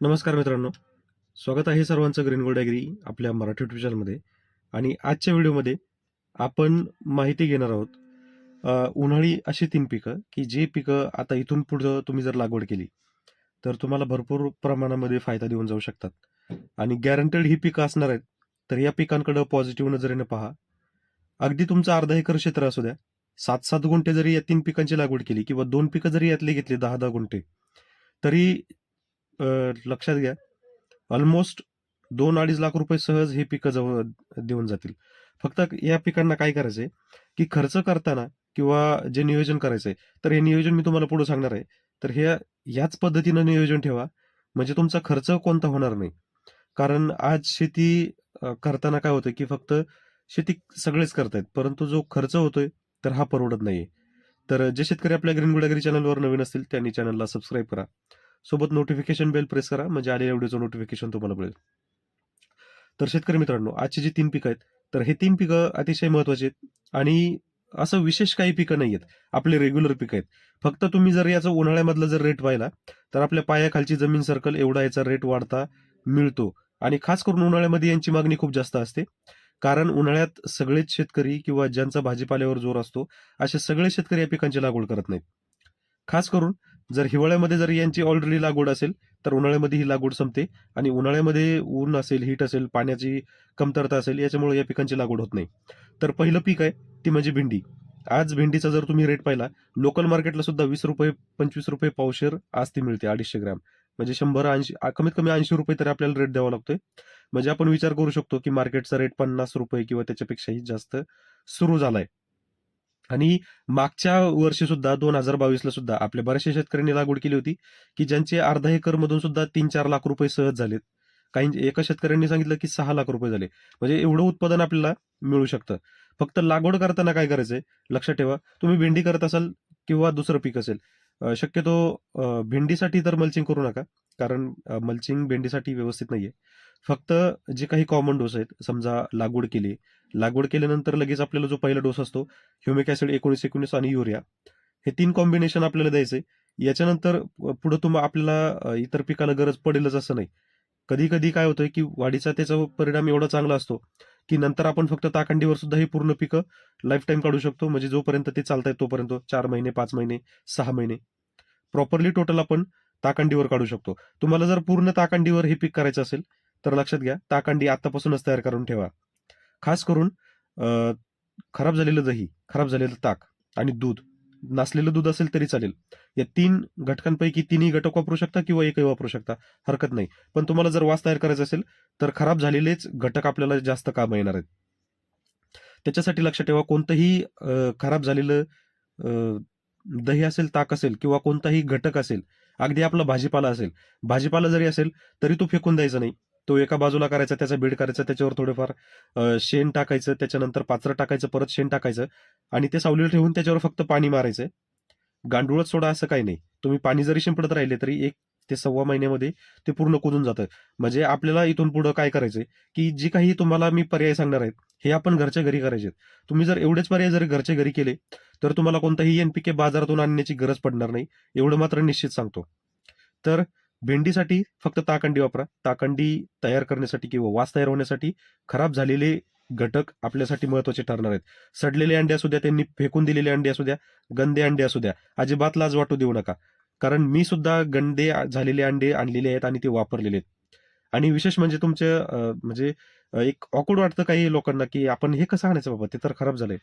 नमस्कार मित्रांनो. स्वागत आहे सर्वांचं ग्रीन गोल्ड ॲग्री आपल्या मराठी युट्यूब चॅनलमध्ये आणि आजच्या व्हिडिओमध्ये आपण माहिती घेणार आहोत उन्हाळी अशी तीन पिकं की जे पिकं आता इथून पुढं तुम्ही जर लागवड केली तर तुम्हाला भरपूर प्रमाणामध्ये फायदा देऊन जाऊ शकतात. आणि गॅरंटेड ही पिकं असणार आहेत तर या पिकांकडं पॉझिटिव्ह नजरेनं पहा. अगदी तुमचं अर्धा एकर क्षेत्र असू द्या सात सात गुंठे जरी या तीन पिकांची लागवड केली किंवा दोन पिकं जरी यातली घेतली दहा दहा गुंठे तरी लक्षात घ्या. ऑलमोस्ट दोन अडीच लाख रुपये सहज हे पिकं जवळ देऊन जातील. फक्त या पिकांना काय करायचंय की खर्च करताना किंवा जे नियोजन करायचंय तर हे नियोजन मी तुम्हाला पुढे सांगणार आहे. तर हे याच पद्धतीनं नियोजन ठेवा. म्हणजे तुमचा खर्च कोणता होणार नाही. कारण आज शेती करताना काय होतं की फक्त शेती सगळेच करतायत परंतु जो खर्च होतोय तर हा परवडत नाहीये. तर जे शेतकरी आपल्या ग्रीन गुडागिरी चॅनलवर नवीन असतील त्यांनी चॅनलला सबस्क्राईब करा. सोबत नोटिफिकेशन बेल प्रेस करा म्हणजे आलेल्या व्हिडिओचं नोटिफिकेशन तुम्हाला मिळेल. तर शेतकरी मित्रांनो आजची जी तीन पिकं आहेत तर हे तीन पिकं अतिशय महत्वाची आहेत. आणि असं विशेष काही पिकं नाही आहेत. आपले रेग्युलर पिकं आहेत. फक्त तुम्ही जर याचं उन्हाळ्यामधलं जर रेट पाहिला तर आपल्या पायाखालची जमीन सर्कल एवढा याचा रेट वाढता मिळतो. आणि खास करून उन्हाळ्यामध्ये यांची मागणी खूप जास्त असते. कारण उन्हाळ्यात सगळेच शेतकरी किंवा ज्यांचा भाजीपाल्यावर जोर असतो असे सगळे शेतकरी या पिकांची लागवड करत नाहीत. खास करून जर हिवाळ्यामध्ये जर यांची ऑलरेडी लागवड असेल तर उन्हाळ्यामध्ये ही लागवड संपते आणि उन्हाळ्यामध्ये ऊन असेल हीट असेल पाण्याची कमतरता असेल याच्यामुळे या पिकांची लागवड होत नाही. तर पहिलं पीक आहे ती म्हणजे भेंडी. आज भेंडीचा जर तुम्ही रेट पाहिला लोकल मार्केटला सुद्धा वीस रुपये पंचवीस रुपये पावशेर आज ती मिळते अडीचशे ग्रॅम. म्हणजे शंभर ऐंशी कमीत कमी ऐंशी रुपये तरी आपल्याला रेट द्यावा लागतोय. म्हणजे आपण विचार करू शकतो की मार्केटचा रेट पन्नास रुपये किंवा त्याच्यापेक्षाही जास्त सुरू झालाय. आणि मागच्या वर्षी सुद्धा दोन हजार बावीसला सुद्धा आपल्या बऱ्याचशा शेतकऱ्यांनी लागवड केली होती की ज्यांचे अर्धा एकर मधून सुद्धा तीन चार लाख रुपये सहज झालेत. काही एका शेतकऱ्यांनी सांगितलं की सहा लाख रुपये झाले. म्हणजे एवढं उत्पादन आपल्याला मिळू शकतं. फक्त लागवड करताना काय करायचंय? लक्षात ठेवा तुम्ही भेंडी करत असाल किंवा दुसरं पीक असेल शक्यतो भेंडीसाठी तर मल्चिंग करू नका कारण मल्चिंग भेंडीसाठी व्यवस्थित नाहीये. फक्त जे काही कॉमन डोस आहेत समजा लागवड केली लागवड केल्यानंतर लगेच आपल्याला जो पहिला डोस असतो ह्युमिक ऍसिड एकोणीस एकोणीस आणि युरिया हे तीन कॉम्बिनेशन आपल्याला द्यायचे. याच्यानंतर पुढे तुम्हाला आपल्याला इतर पिकाला गरज पडेलच असं नाही. कधी कधी काय होतंय की वाढीचा त्याचा परिणाम एवढा चांगला असतो की नंतर आपण फक्त ताकंडीवर सुद्धा ही पूर्ण पिकं लाईफ टाईम काढू शकतो. म्हणजे जोपर्यंत ते चालतायत तोपर्यंत चार महिने पाच महिने सहा महिने. प्रॉपरली टोटल आपण ताकंडीवर काढू शकतो. तुम्हाला जर पूर्ण ताकंडीवर हे पीक करायचं असेल तर लक्षात घ्या ताकांडी आतापासूनच तयार करून ठेवा. खास करून खराब झालेलं दही खराब झालेलं ताक आणि दूध नासलेलं दूध असेल तरी चालेल. या तीन घटकांपैकी तिन्ही घटक वापरू शकता किंवा एकही वापरू शकता हरकत नाही. पण तुम्हाला जर वास तयार करायचा असेल तर खराब झालेलेच घटक आपल्याला जास्त काम येणार आहेत. त्याच्यासाठी लक्षात ठेवा कोणतंही खराब झालेलं दही असेल ताक असेल किंवा कोणताही घटक असेल अगदी आपला भाजीपाला असेल भाजीपाला जरी असेल तरी तो फेकून द्यायचा नाही. तो एका बाजूला करायचा त्याचा बीड करायचा त्याच्यावर थोडेफार शेण टाकायचं त्याच्यानंतर पाचरं टाकायचं परत शेण टाकायचं आणि ते सावलीला ठेवून त्याच्यावर फक्त पाणी मारायचं. गांडूळच सोडा असं काही नाही. तुम्ही पाणी जरी शिंपडत राहिले तरी एक ते सव्वा महिन्यामध्ये ते पूर्ण कुजून जातं. म्हणजे आपल्याला इथून पुढं काय करायचंय की जी काही तुम्हाला मी पर्याय सांगणार आहेत हे आपण घरच्या घरी करायचे तुम्ही जर एवढेच पर्याय जर घरच्या घरी केले तर तुम्हाला कोणताही एनपीके बाजारातून आणण्याची गरज पडणार नाही. एवढं मात्र निश्चित सांगतो. तर भेंडीसाठी फक्त ताकंडी वापरा. ताकंडी तयार करण्यासाठी किंवा वास तयार होण्यासाठी खराब झालेले घटक आपल्यासाठी महत्त्वाचे ठरणार आहेत. सडलेले अंडे असू द्या त्यांनी फेकून दिलेले अंडे असू द्या गंदे अंडे असू द्या अजिबात लाज वाटू देऊ नका. कारण मी सुद्धा गंदे झालेले अंडे आणलेले आहेत आणि ते वापरलेले आहेत. आणि विशेष म्हणजे तुमचे म्हणजे एक ऑकवर्ड वाटतं काही लोकांना की आपण हे कसं आणायचं बाबा? ते तर खराब झालंय.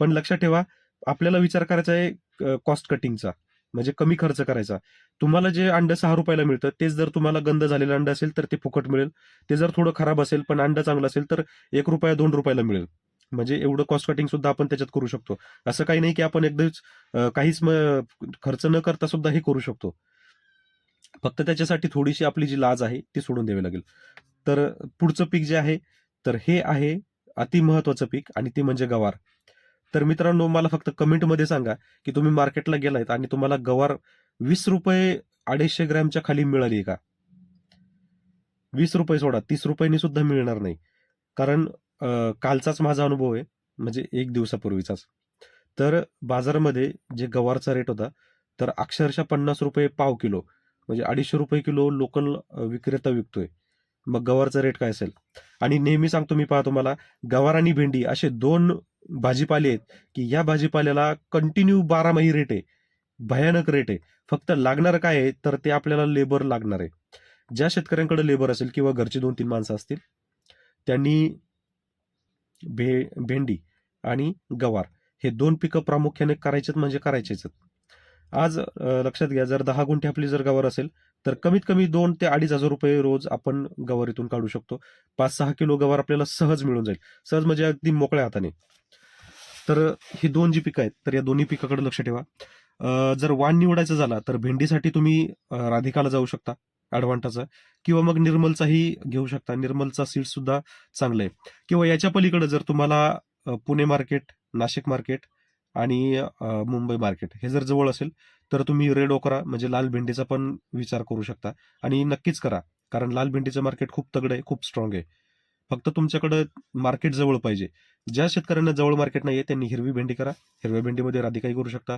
पण लक्षात ठेवा आपल्याला विचार करायचा आहे कॉस्ट कटिंगचा म्हणजे कमी खर्च करायचा. तुम्हाला जे अंड सहा रुपयाला मिळतं तेच जर तुम्हाला गंद झालेलं अंड असेल तर ते फुकट मिळेल. ते जर थोडं खराब असेल पण अंड चांगलं असेल तर एक रुपया दोन रुपयाला मिळेल. म्हणजे एवढं कॉस्ट कटिंग सुद्धा आपण त्याच्यात करू शकतो. असं काही नाही की आपण एकदाच काहीच खर्च न करता सुद्धा हे करू शकतो. फक्त त्याच्यासाठी थोडीशी आपली जी लाज आहे ती सोडून द्यावी लागेल. तर पुढचं पीक जे आहे तर हे आहे अति महत्वाचं पीक आणि ते म्हणजे गवार. तर मित्रांनो मला फक्त कमेंटमध्ये सांगा की तुम्ही मार्केटला गेलायत आणि तुम्हाला गवार वीस रुपये अडीचशे ग्रॅमच्या खाली मिळाली का? वीस रुपये सोडा तीस रुपयांनी सुद्धा मिळणार नाही. कारण कालचाच माझा अनुभव आहे म्हणजे एक दिवसापूर्वीचाच. तर बाजारामध्ये जे गवारचा रेट होता तर अक्षरशः पन्नास रुपये पाव किलो म्हणजे अडीचशे रुपये किलो लोकल विक्रेता विकतोय. मग गवारचा रेट काय असेल? आणि नेहमी सांगतो मी पाहतो मला गवार आणि भेंडी असे दोन भाजीपाले आहेत की या भाजीपाल्याला कंटिन्यू बारामाही रेट आहे. भयानक रेट आहे. फक्त लागणार काय आहे तर ते आपल्याला लेबर लागणार आहे. ज्या शेतकऱ्यांकडे लेबर असेल किंवा घरचे दोन तीन माणसं असतील त्यांनी भे भेंडी आणि गवार हे दोन पिकं प्रामुख्याने करायचेत म्हणजे करायचेच आज लक्षात घ्या जर दहा गुंठे आपली जर गवार असेल तर कमीत कमी दोन ते अडीच हजार रुपये रोज आपण गवारीतून काढू शकतो. पाच सहा किलो गवार आपल्याला सहज मिळून जाईल. सहज म्हणजे अगदी मोकळ्या हाताने. तर ही दोन जी पिकं आहेत तर या दोन्ही पिकाकडे लक्ष ठेवा. जर वाण निवडायचा झाला तर भेंडीसाठी तुम्ही राधिकाला जाऊ शकता ॲडव्हान्टाचा किंवा मग निर्मलचाही घेऊ शकता. निर्मलचा सीड सुद्धा चांगलं आहे. किंवा याच्या पलीकडे जर तुम्हाला पुणे मार्केट नाशिक मार्केट आणि मुंबई मार्केट हे जर जवळ असेल तर तुम्ही रेड ओकरा म्हणजे लाल भेंडीचा पण विचार करू शकता. आणि नक्कीच करा कारण लाल भेंडीचं मार्केट खूप तगडं आहे खूप स्ट्रॉंग आहे. फक्त तुमच्याकडं मार्केट जवळ पाहिजे. ज्या शेतकऱ्यांना जवळ मार्केट नाही आहे त्यांनी हिरवी भेंडी करा. हिरव्या भेंडीमध्ये राधिकाही करू शकता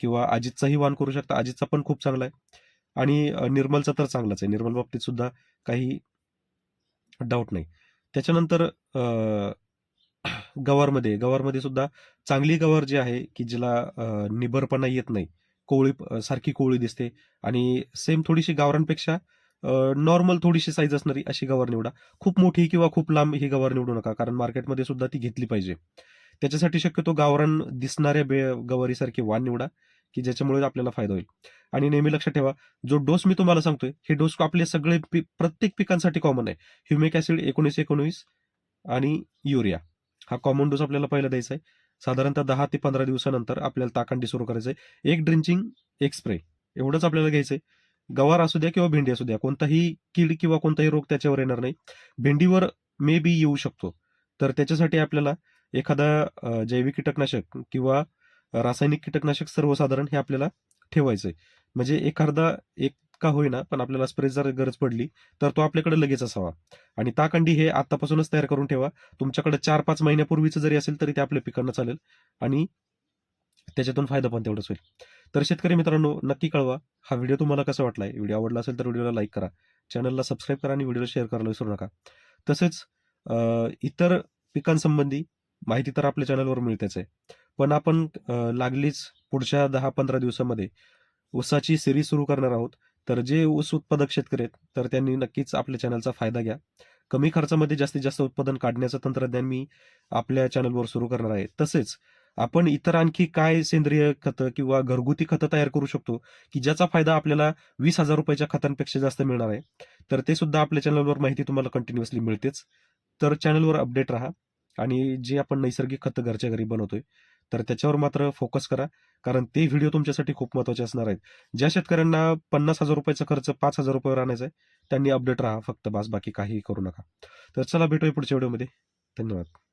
किंवा अजितचाही वाण करू शकता. अजितचा पण खूप चांगला आहे. आणि निर्मलचा तर चांगलाच आहे. निर्मल बाबतीत सुद्धा काही डाऊट नाही. त्याच्यानंतर गवारमध्ये गवारमध्ये सुद्धा चांगली गवार जी आहे की जिला निबरपणा येत नाही. कोवळी सारखी कोवळी दिसते. आणि सेम थोडीशी गावरांपेक्षा नॉर्मल थोडीशी साईज असणारी अशी गवार निवडा. खूप मोठी किंवा खूप लांब ही गवार निवडू नका कारण मार्केटमध्ये सुद्धा ती घेतली पाहिजे. त्याच्यासाठी शक्यतो गावरान दिसणाऱ्या बे गवारीसारखी वाण निवडा की ज्याच्यामुळे आपल्याला फायदा होईल. आणि नेहमी लक्षात ठेवा जो डोस मी तुम्हाला सांगतोय हे डोस आपले सगळे पी प्रत्येक पिकांसाठी कॉमन आहे. ह्युमिक ॲसिड एकोणीस एकोणीस आणि युरिया हा कॉमन डोस आपल्याला पहिला द्यायचा आहे. साधारणतः दहा ते पंधरा दिवसानंतर आपल्याला ताकांडी सुरू करायचं आहे. एक ड्रिंचिंग एक स्प्रे एवढंच आपल्याला घ्यायचं आहे. गवार असू द्या किंवा भेंडी असू द्या कोणताही कीड किंवा कोणताही रोग त्याच्यावर येणार नाही. भेंडीवर मे बी येऊ शकतो. तर त्याच्यासाठी आपल्याला एखादा जैविक कीटकनाशक किंवा रासायनिक कीटकनाशक सर्वसाधारण हे आपल्याला ठेवायचं आहे म्हणजे एखादा एक का होईना पण आपल्याला स्प्रे जर गरज पडली तर तो आपल्याकडे लगेच असावा. आणि ताकंडी हे आतापासूनच तयार करून ठेवा. तुमच्याकडे चार पाच महिन्यापूर्वीचं जरी असेल तरी ते आपल्या पिकांना चालेल. आणि त्याच्यातून फायदा पण तेवढाच होईल. तर शेतकरी मित्रांनो नक्की कळवा हा व्हिडिओ तुम्हाला कसा वाटला आहे व्हिडिओ आवडला असेल तर व्हिडिओला लाईक करा. चॅनलला सबस्क्राईब करा आणि व्हिडिओला शेअर करायला विसरू नका. तसेच इतर पिकांसंबंधी माहिती तर आपल्या चॅनलवर मिळतेच आहे. पण आपण लागलीच पुढच्या दहा पंधरा दिवसामध्ये ऊसाची सिरीज सुरू करणार आहोत. तर जे ऊस उत्पादक शेतकरी आहेत तर त्यांनी नक्कीच आपल्या चॅनलचा फायदा घ्या. कमी खर्चामध्ये जास्तीत जास्त उत्पादन काढण्याचं तंत्रज्ञान मी आपल्या चॅनलवर सुरू करणार आहे. तसेच आपण इतर आणखी काय सेंद्रिय खतं किंवा घरगुती खतं तयार करू शकतो की ज्याचा फायदा आपल्याला वीस हजार रुपयाच्या खतांपेक्षा जास्त मिळणार आहे तर ते सुद्धा आपल्या चॅनलवर माहिती तुम्हाला कंटिन्युअसली मिळतेच. तर चॅनलवर अपडेट राहा आणि जे आपण नैसर्गिक खतं घरच्या घरी बनवतोय तर त्याच्यावर मात्र फोकस करा कारण ते व्हिडिओ तुमच्यासाठी खूप महत्त्वाचे असणार आहेत. ज्या शेतकऱ्यांना पन्नास हजार रुपयाचा खर्च पाच हजार रुपयावर आणायचा आहे त्यांनी अपडेट राहा फक्त बास बाकी काही करू नका. तर चला भेटूया पुढच्या व्हिडिओमध्ये धन्यवाद.